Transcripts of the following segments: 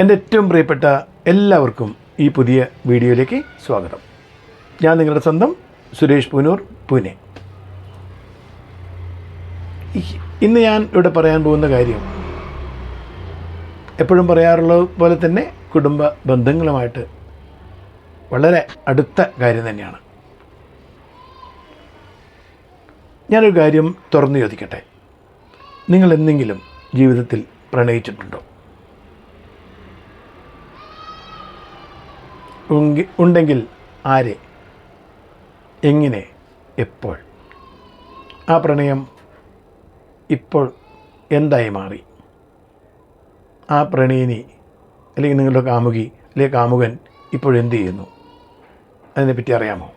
എന്റെ ഏറ്റവും പ്രിയപ്പെട്ട എല്ലാവർക്കും ഈ പുതിയ വീഡിയോയിലേക്ക് സ്വാഗതം. ഞാൻ നിങ്ങളുടെ സ്വന്തം സുരേഷ് പൂനൂർ പൂനെ. ഇന്ന് ഞാൻ ഇവിടെ പറയാൻ പോകുന്ന കാര്യം എപ്പോഴും പറയാറുള്ളത് പോലെ തന്നെ കുടുംബ ബന്ധങ്ങളുമായിട്ട് വളരെ അടുത്ത കാര്യം തന്നെയാണ്. ഞാനൊരു കാര്യം തുറന്നു ചോദിക്കട്ടെ? നിങ്ങൾ എന്തെങ്കിലും ജീവിതത്തിൽ പ്രണയിച്ചിട്ടുണ്ടോ? ഉണ്ടെങ്കിൽ ആരെ? എങ്ങനെ? എപ്പോൾ? ആ പ്രണയം ഇപ്പോൾ എന്തായി മാറി? ആ പ്രണയിനി അല്ലെങ്കിൽ നിങ്ങളുടെ കാമുകി അല്ലെങ്കിൽ കാമുകൻ ഇപ്പോഴെന്ത് ചെയ്യുന്നു? അതിനെപ്പറ്റി അറിയാമോ?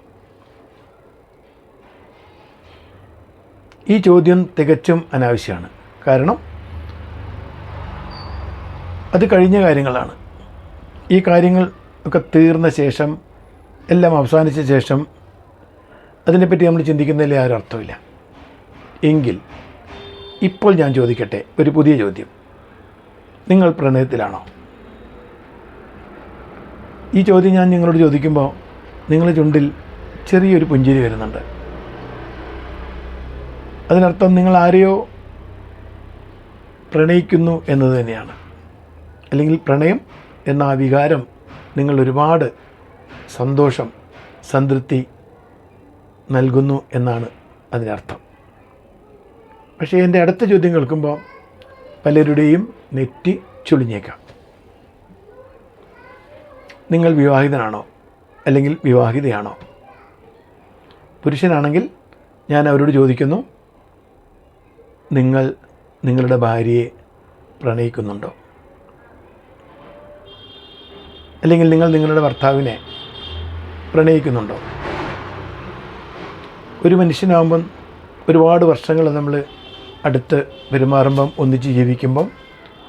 ഈ ചോദ്യം തികച്ചും അനാവശ്യമാണ്. കാരണം അത് കഴിഞ്ഞ കാര്യങ്ങളാണ്. ഈ കാര്യങ്ങൾ ഒക്കെ തീർന്ന ശേഷം എല്ലാം അവസാനിച്ച ശേഷം അതിനെപ്പറ്റി നമ്മൾ ചിന്തിക്കുന്നതിൽ ആരും അർത്ഥമില്ല എങ്കിൽ ഇപ്പോൾ ഞാൻ ചോദിക്കട്ടെ ഒരു പുതിയ ചോദ്യം. നിങ്ങൾ പ്രണയത്തിലാണോ? ഈ ചോദ്യം ഞാൻ നിങ്ങളോട് ചോദിക്കുമ്പോൾ നിങ്ങളുടെ ചുണ്ടിൽ ചെറിയൊരു പുഞ്ചിരി വരുന്നുണ്ട്. അതിനർത്ഥം നിങ്ങൾ ആരെയോ പ്രണയിക്കുന്നു എന്നത് തന്നെയാണ്. അല്ലെങ്കിൽ പ്രണയം എന്ന ആ വികാരം നിങ്ങൾ ഒരുപാട് സന്തോഷം സംതൃപ്തി നൽകുന്നു എന്നാണ് അതിനർത്ഥം. പക്ഷേ എന്റെ അടുത്ത ചോദ്യം കേൾക്കുമ്പോൾ പലരുടെയും നെറ്റി ചുളിഞ്ഞേക്കാം. നിങ്ങൾ വിവാഹിതനാണോ അല്ലെങ്കിൽ വിവാഹിതയാണോ? പുരുഷനാണെങ്കിൽ ഞാൻ അവരോട് ചോദിക്കുന്നു നിങ്ങൾ നിങ്ങളുടെ ഭാര്യയെ പ്രണയിക്കുന്നുണ്ടോ? അല്ലെങ്കിൽ നിങ്ങൾ നിങ്ങളുടെ ഭർത്താവിനെ പ്രണയിക്കുന്നുണ്ടോ? ഒരു മനുഷ്യനാകുമ്പം ഒരുപാട് വർഷങ്ങൾ നമ്മൾ അടുത്ത് പെരുമാറുമ്പം ഒന്നിച്ച് ജീവിക്കുമ്പം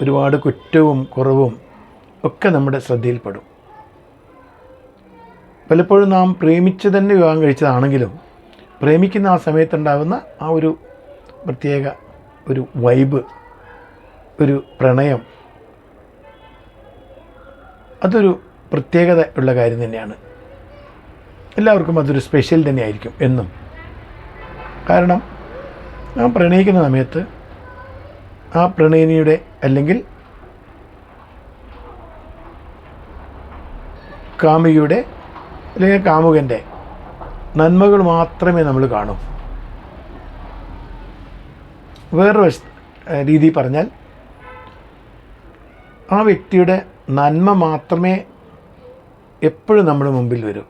ഒരുപാട് കുറ്റവും കുറവും ഒക്കെ നമ്മുടെ ശ്രദ്ധയിൽപ്പെടും. പലപ്പോഴും നാം പ്രേമിച്ച് തന്നെ വിവാഹം കഴിച്ചതാണെങ്കിലും പ്രേമിക്കുന്ന ആ സമയത്തുണ്ടാകുന്ന ആ ഒരു പ്രത്യേക ഒരു വൈബ് ഒരു പ്രണയം അതൊരു പ്രത്യേകത ഉള്ള കാര്യം തന്നെയാണ്. എല്ലാവർക്കും അതൊരു സ്പെഷ്യൽ തന്നെയായിരിക്കും എന്നും. കാരണം നാം പ്രണയിക്കുന്ന സമയത്ത് ആ പ്രണയിനിയുടെ അല്ലെങ്കിൽ കാമുകിയുടെ അല്ലെങ്കിൽ കാമുകന്റെ നന്മകൾ മാത്രമേ നമ്മൾ കാണൂ. വേറൊരു രീതി പറഞ്ഞാൽ ആ വ്യക്തിയുടെ നന്മ മാത്രമേ എപ്പോഴും നമ്മുടെ മുമ്പിൽ വരും.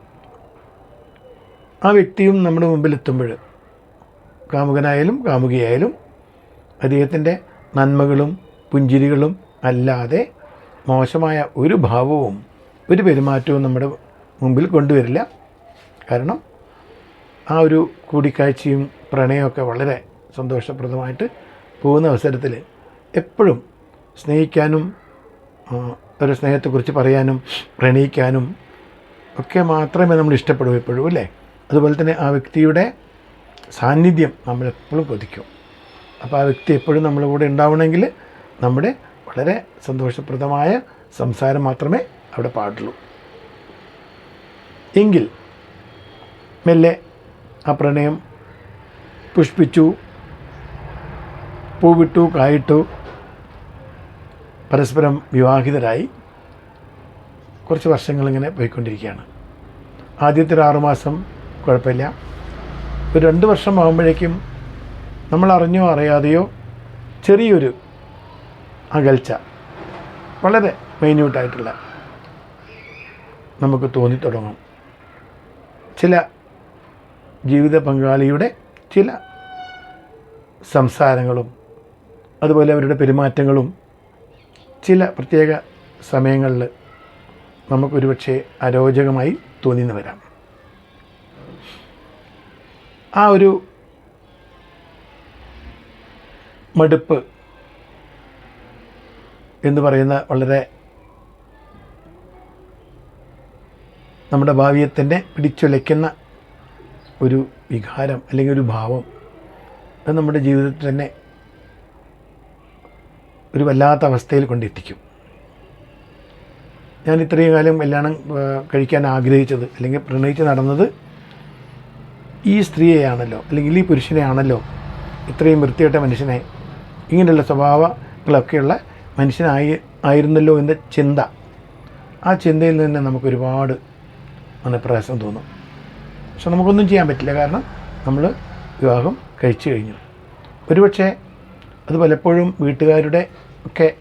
ആ വ്യക്തിയും നമ്മുടെ മുമ്പിൽ എത്തുമ്പോൾ കാമുകനായാലും കാമുകിയായാലും അദ്ദേഹത്തിന്റെ നന്മകളും പുഞ്ചിരികളും അല്ലാതെ മോശമായ ഒരു ഭാവവും ഒരു പെരുമാറ്റവും നമ്മുടെ മുമ്പിൽ കൊണ്ടുവരില്ല. കാരണം ആ ഒരു കൂടിക്കാഴ്ചയും പ്രണയമൊക്കെ വളരെ സന്തോഷപ്രദമായിട്ട് പോകുന്ന അവസരത്തിൽ എപ്പോഴും സ്നേഹിക്കാനും ഒരു സ്നേഹത്തെക്കുറിച്ച് പറയാനും പ്രണയിക്കാനും ഒക്കെ മാത്രമേ നമ്മൾ ഇഷ്ടപ്പെടൂ എപ്പോഴും അല്ലേ? അതുപോലെ തന്നെ ആ വ്യക്തിയുടെ സാന്നിധ്യം നമ്മൾ എപ്പോഴും കൊതിക്കും. അപ്പോൾ ആ വ്യക്തി എപ്പോഴും നമ്മുടെ കൂടെ ഉണ്ടാവണമെങ്കിൽ നമ്മുടെ വളരെ സന്തോഷപ്രദമായ സംസാരം മാത്രമേ അവിടെ പാടുള്ളൂ. എങ്കിൽ മെല്ലെ ആ പ്രണയം പുഷ്പിച്ചു പൂവിട്ടു കായിട്ടു പരസ്പരം വിവാഹിതരായി. കുറച്ച് വർഷങ്ങളിങ്ങനെ പോയിക്കൊണ്ടിരിക്കുകയാണ്. ആദ്യത്തെ ഒരു ആറുമാസം കുഴപ്പമില്ല. ഒരു രണ്ട് വർഷം ആകുമ്പോഴേക്കും നമ്മൾ അറിഞ്ഞോ അറിയാതെയോ ചെറിയൊരു അകൽച്ച വളരെ മൈന്യൂട്ടായിട്ടുള്ള നമുക്ക് തോന്നിത്തുടങ്ങും. ചില ജീവിത പങ്കാളിയുടെ ചില സംസാരങ്ങളും അതുപോലെ അവരുടെ പെരുമാറ്റങ്ങളും ചില പ്രത്യേക സമയങ്ങളിൽ നമുക്കൊരുപക്ഷെ അരോചകമായി തോന്നിന്ന് വരാം. ആ ഒരു മടുപ്പ് എന്ന് പറയുന്ന വളരെ നമ്മുടെ ഭാവിയെ തന്നെ പിടിച്ചുലയ്ക്കുന്ന ഒരു വികാരം അല്ലെങ്കിൽ ഒരു ഭാവം അത് നമ്മുടെ ജീവിതത്തിൽ തന്നെ ഒരു വല്ലാത്ത അവസ്ഥയിൽ കൊണ്ടെത്തിക്കും. ഞാൻ ഇത്രയും കാലം കല്യാണം കഴിക്കാൻ ആഗ്രഹിച്ചത്. അല്ലെങ്കിൽ പ്രണയിച്ച് നടന്നത് ഈ സ്ത്രീയെയാണല്ലോ അല്ലെങ്കിൽ ഈ പുരുഷനെയാണല്ലോ ഇത്രയും വൃത്തികെട്ട മനുഷ്യനെ ഇങ്ങനെയുള്ള സ്വഭാവങ്ങളൊക്കെയുള്ള മനുഷ്യനായി ആയിരുന്നല്ലോ എന്ന ചിന്ത. ആ ചിന്തയിൽ നിന്ന് നമുക്ക് ഒരുപാട് മനപ്രയാസം തോന്നും. പക്ഷെ നമുക്കൊന്നും ചെയ്യാൻ പറ്റില്ല. കാരണം നമ്മൾ വിവാഹം കഴിച്ചു കഴിഞ്ഞു. ഒരുപക്ഷെ അത് പലപ്പോഴും വീട്ടുകാരുടെ ഒക്കെ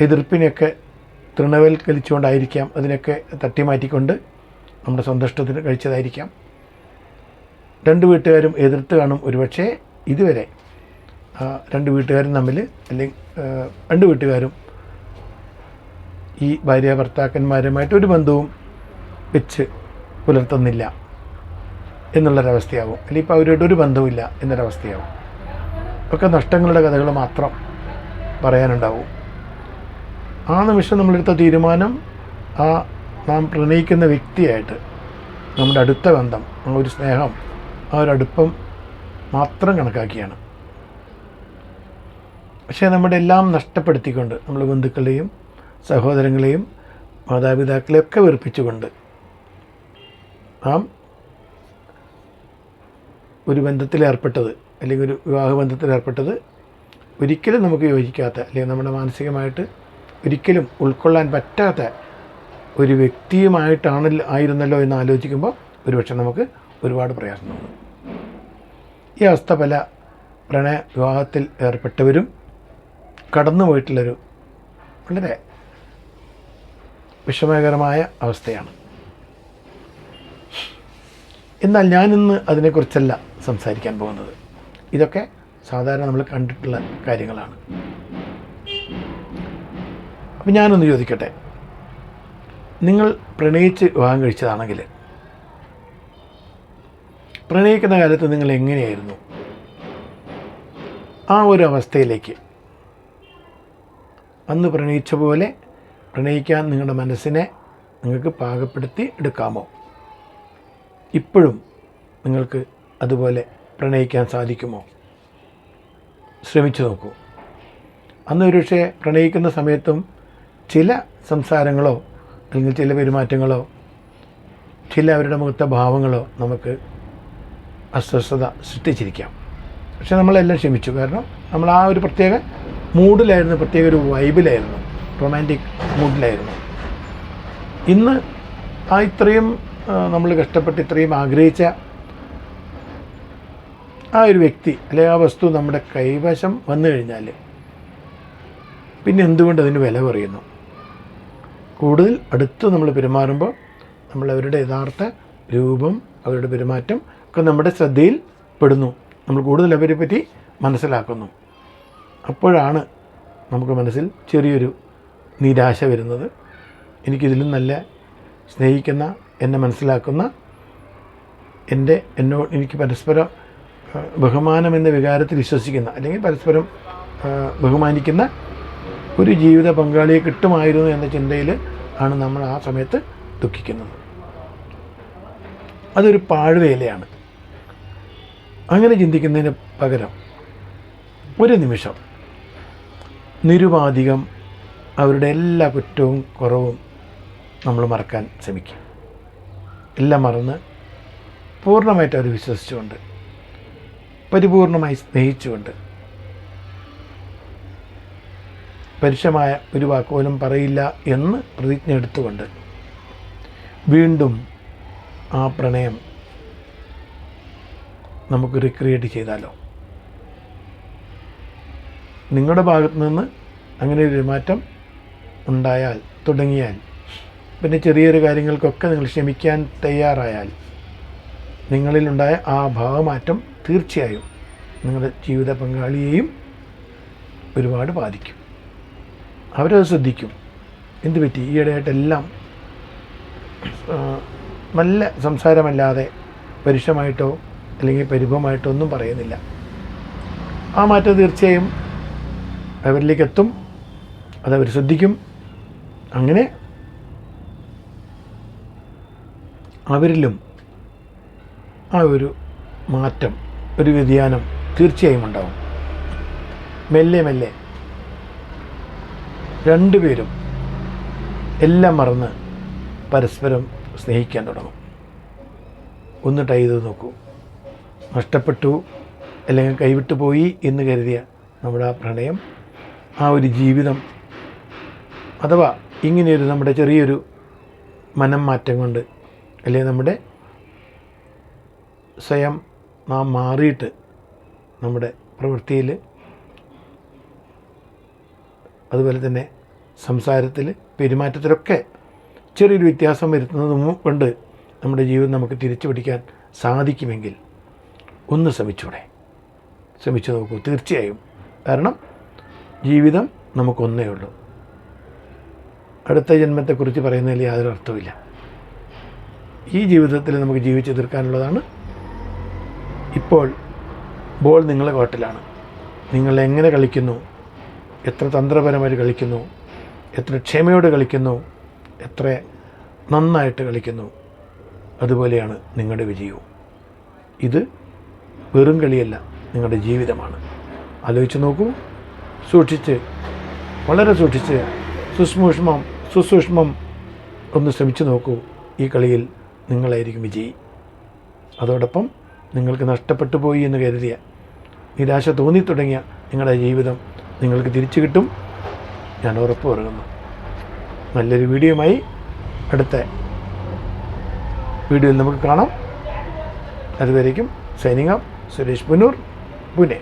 എതിർപ്പിനെയൊക്കെ തൃണവൽക്കരിച്ചുകൊണ്ടായിരിക്കാം അതിനൊക്കെ തട്ടിമാറ്റിക്കൊണ്ട് നമ്മുടെ സന്തോഷത്തിന് കഴിച്ചതായിരിക്കാം. രണ്ട് വീട്ടുകാരും എതിർത്ത് കാണും ഒരുപക്ഷെ ഇതുവരെ. രണ്ട് വീട്ടുകാരും തമ്മിൽ അല്ലെങ്കിൽ രണ്ട് വീട്ടുകാരും ഈ ഭാര്യ ഭർത്താക്കന്മാരുമായിട്ട് ഒരു ബന്ധവും വെച്ച് പുലർത്തുന്നില്ല എന്നുള്ളൊരവസ്ഥയാവും. അല്ലെങ്കിൽ ഇപ്പോൾ അവരോട് ഒരു ബന്ധവുമില്ല എന്നൊരവസ്ഥയാവും. ഒക്കെ നഷ്ടങ്ങളുടെ കഥകൾ മാത്രം പറയാനുണ്ടാവും. ആ നിമിഷം നമ്മളെടുത്ത തീരുമാനം ആ നാം പ്രണയിക്കുന്ന വ്യക്തിയായിട്ട് നമ്മുടെ അടുത്ത ബന്ധം ആ ഒരു സ്നേഹം ആ ഒരു അടുപ്പം മാത്രം കണക്കാക്കിയാണ്. പക്ഷേ നമ്മുടെ എല്ലാം നഷ്ടപ്പെടുത്തിക്കൊണ്ട് നമ്മൾ ബന്ധുക്കളെയും സഹോദരങ്ങളെയും മാതാപിതാക്കളെയൊക്കെ വെറുപ്പിച്ചുകൊണ്ട് നാം ഒരു ബന്ധത്തിലേർപ്പെട്ടത് അല്ലെങ്കിൽ ഒരു വിവാഹ ബന്ധത്തിലേർപ്പെട്ടത് ഒരിക്കലും നമുക്ക് യോജിക്കാത്ത അല്ലെങ്കിൽ നമ്മുടെ മാനസികമായിട്ട് ഒരിക്കലും ഉൾക്കൊള്ളാൻ പറ്റാത്ത ഒരു വ്യക്തിയുമായിട്ടാണ് ആയിരുന്നല്ലോ എന്ന് ആലോചിക്കുമ്പോൾ ഒരുപക്ഷെ നമുക്ക് ഒരുപാട് പ്രയാസം തോന്നും. ഈ അവസ്ഥ പല പ്രണയ വിവാഹത്തിൽ ഏർപ്പെട്ടവരും കടന്നു പോയിട്ടുള്ളൊരു വളരെ വിഷമകരമായ അവസ്ഥയാണ്. എന്നാൽ ഞാനിന്ന് അതിനെക്കുറിച്ചല്ല സംസാരിക്കാൻ പോകുന്നത്. ഇതൊക്കെ സാധാരണ നമ്മൾ കണ്ടിട്ടുള്ള കാര്യങ്ങളാണ്. അപ്പം ഞാനൊന്ന് ചോദിക്കട്ടെ? നിങ്ങൾ പ്രണയിച്ച് വിവാഹം കഴിച്ചതാണെങ്കിൽ പ്രണയിക്കുന്ന കാലത്ത് നിങ്ങൾ എങ്ങനെയായിരുന്നു? ആ ഒരു അവസ്ഥയിലേക്ക് അന്ന് പ്രണയിച്ച പോലെ പ്രണയിക്കാൻ നിങ്ങളുടെ മനസ്സിനെ നിങ്ങൾക്ക് പാകപ്പെടുത്തി എടുക്കാമോ? ഇപ്പോഴും നിങ്ങൾക്ക് അതുപോലെ പ്രണയിക്കാൻ സാധിക്കുമോ? ശ്രമിച്ചു നോക്കൂ. അന്ന് ഒരുപക്ഷെ പ്രണയിക്കുന്ന സമയത്തും ചില സംസാരങ്ങളോ അല്ലെങ്കിൽ ചില പെരുമാറ്റങ്ങളോ ചില അവരുടെ മുഖത്തെ ഭാവങ്ങളോ നമുക്ക് അസ്വസ്ഥത സൃഷ്ടിച്ചിരിക്കാം. പക്ഷെ നമ്മളെല്ലാം ക്ഷമിച്ചു. കാരണം നമ്മൾ ആ ഒരു പ്രത്യേക മൂഡിലായിരുന്നു പ്രത്യേക ഒരു വൈബിലായിരുന്നു റൊമാന്റിക് മൂഡിലായിരുന്നു. ഇന്ന് ആ ഇത്രയും നമ്മൾ കഷ്ടപ്പെട്ട് ഇത്രയും ആഗ്രഹിച്ച ആ ഒരു വ്യക്തി അല്ലെങ്കിൽ ആ വസ്തു നമ്മുടെ കൈവശം വന്നു കഴിഞ്ഞാൽ പിന്നെ എന്തുകൊണ്ട് അതിന് വില കുറയുന്നു? കൂടുതൽ അടുത്ത് നമ്മൾ പെരുമാറുമ്പോൾ നമ്മൾ അവരുടെ യഥാർത്ഥ രൂപം അവരുടെ പെരുമാറ്റം ഒക്കെ നമ്മുടെ ശ്രദ്ധയിൽ പെടുന്നു. നമ്മൾ കൂടുതൽ അവരെ പറ്റി മനസ്സിലാക്കുന്നു. അപ്പോഴാണ് നമുക്ക് മനസ്സിൽ ചെറിയൊരു നിരാശ വരുന്നത്. എനിക്കിതിലും നല്ല സ്നേഹിക്കുന്ന എന്നെ മനസ്സിലാക്കുന്ന എന്റെ എന്നോട് എനിക്ക് പരസ്പരം ബഹുമാനം എന്ന വികാരത്തിൽ വിശ്വസിക്കുന്ന അല്ലെങ്കിൽ പരസ്പരം ബഹുമാനിക്കുന്ന ഒരു ജീവിത പങ്കാളിയെ കിട്ടുമായിരുന്നു എന്ന ചിന്തയിൽ ആണ് നമ്മൾ ആ സമയത്ത് ദുഃഖിക്കുന്നത്. അതൊരു പാഴ്വേലയാണ്. അങ്ങനെ ചിന്തിക്കുന്നതിന് പകരം ഒരു നിമിഷം നിരുപാധികം അവരുടെ എല്ലാ കുറ്റവും കുറവും നമ്മൾ മറക്കാൻ ശ്രമിക്കും. എല്ലാം മറന്ന് പൂർണമായിട്ട് അവർ വിശ്വസിച്ചുകൊണ്ട് പരിപൂർണമായി സ്നേഹിച്ചുകൊണ്ട് പരുഷമായ ഒരു വാക്കോലും പറയില്ല എന്ന് പ്രതിജ്ഞ എടുത്തുകൊണ്ട് വീണ്ടും ആ പ്രണയം നമുക്ക് റിക്രിയേറ്റ് ചെയ്താലോ? നിങ്ങളുടെ ഭാഗത്ത് നിന്ന് അങ്ങനെ ഒരു മാറ്റം ഉണ്ടായാൽ തുടങ്ങിയാൽ പിന്നെ ചെറിയ കാര്യങ്ങൾക്കൊക്കെ നിങ്ങൾ ക്ഷമിക്കാൻ തയ്യാറായാൽ നിങ്ങളിലുണ്ടായ ആ ഭാവമാറ്റം തീർച്ചയായും നിങ്ങളുടെ ജീവിത പങ്കാളിയെയും ഒരുപാട് ബാധിക്കും. അവരത് ശ്രദ്ധിക്കും. എന്ത് പറ്റി? ഈയിടെയായിട്ടെല്ലാം നല്ല സംസാരമല്ലാതെ പരുഷമായിട്ടോ അല്ലെങ്കിൽ പരിഭവമായിട്ടോ ഒന്നും പറയുന്നില്ല. ആ മാറ്റം തീർച്ചയായും അവരിലേക്ക് എത്തും അതവർ ശ്രദ്ധിക്കും. അങ്ങനെ അവരിലും ആ ഒരു മാറ്റം ഒരു വ്യതിയാനം തീർച്ചയായും ഉണ്ടാവും. മെല്ലെ മെല്ലെ രണ്ടുപേരും എല്ലാം മറന്ന് പരസ്പരം സ്നേഹിക്കാൻ തുടങ്ങും. ഒന്ന് ട്രൈ ചെയ്ത് നോക്കൂ. നഷ്ടപ്പെട്ടു അല്ലെങ്കിൽ കൈവിട്ടു പോയി എന്ന് കരുതിയ നമ്മുടെ ആ പ്രണയം ആ ഒരു ജീവിതം അഥവാ ഇങ്ങനെയൊരു നമ്മുടെ ചെറിയൊരു മനം മാറ്റം കൊണ്ട് അല്ലെങ്കിൽ നമ്മുടെ സ്വയം നാം മാറിയിട്ട് നമ്മുടെ പ്രവൃത്തിയിൽ അതുപോലെ തന്നെ സംസാരത്തിൽ പെരുമാറ്റത്തിലൊക്കെ ചെറിയൊരു വ്യത്യാസം വരുത്തുന്നത് കൊണ്ട് നമ്മുടെ ജീവിതം നമുക്ക് തിരിച്ചു പിടിക്കാൻ സാധിക്കുമെങ്കിൽ ഒന്ന് ശ്രമിച്ചൂടെ. ശ്രമിച്ചു നോക്കൂ. തീർച്ചയായും. കാരണം ജീവിതം നമുക്കൊന്നേ ഉള്ളൂ. അടുത്ത ജന്മത്തെക്കുറിച്ച് പറയുന്നതിൽ യാതൊരു അർത്ഥമില്ല ഈ ജീവിതത്തിൽ നമുക്ക് ജീവിച്ചു തീർക്കാനുള്ളതാണ് ഇപ്പോൾ ബോൾ നിങ്ങളെ കോട്ടിലാണ്. നിങ്ങൾ എങ്ങനെ കളിക്കുന്നു? എത്ര തന്ത്രപരമായിട്ട് കളിക്കുന്നു എത്ര ക്ഷമയോടെ കളിക്കുന്നു എത്ര നന്നായിട്ട് കളിക്കുന്നു അതുപോലെയാണ് നിങ്ങളുടെ വിജയവും. ഇത് വെറും കളിയല്ല നിങ്ങളുടെ ജീവിതമാണ്. ആലോചിച്ച് നോക്കൂ സൂക്ഷിച്ച് വളരെ സൂക്ഷിച്ച് സുസൂക്ഷ്മം സുസൂക്ഷ്മം ഒന്ന് ശ്രമിച്ചു നോക്കൂ ഈ കളിയിൽ നിങ്ങളായിരിക്കും വിജയി. അതോടൊപ്പം നിങ്ങൾക്ക് നഷ്ടപ്പെട്ടു പോയി എന്ന് കരുതിയ നിരാശ തോന്നി തുടങ്ങിയ നിങ്ങളുടെ ജീവിതം നിങ്ങൾക്ക് തിരിച്ചു കിട്ടും. ഞാൻ ഉറപ്പ് പറയുന്നു. നല്ലൊരു വീഡിയോയുമായി അടുത്ത വീഡിയോയിൽ നമുക്ക് കാണാം. അതുവരേക്കും സൈനിങ് അപ്പ് സുരേഷ് പുനൂർ പുനെ.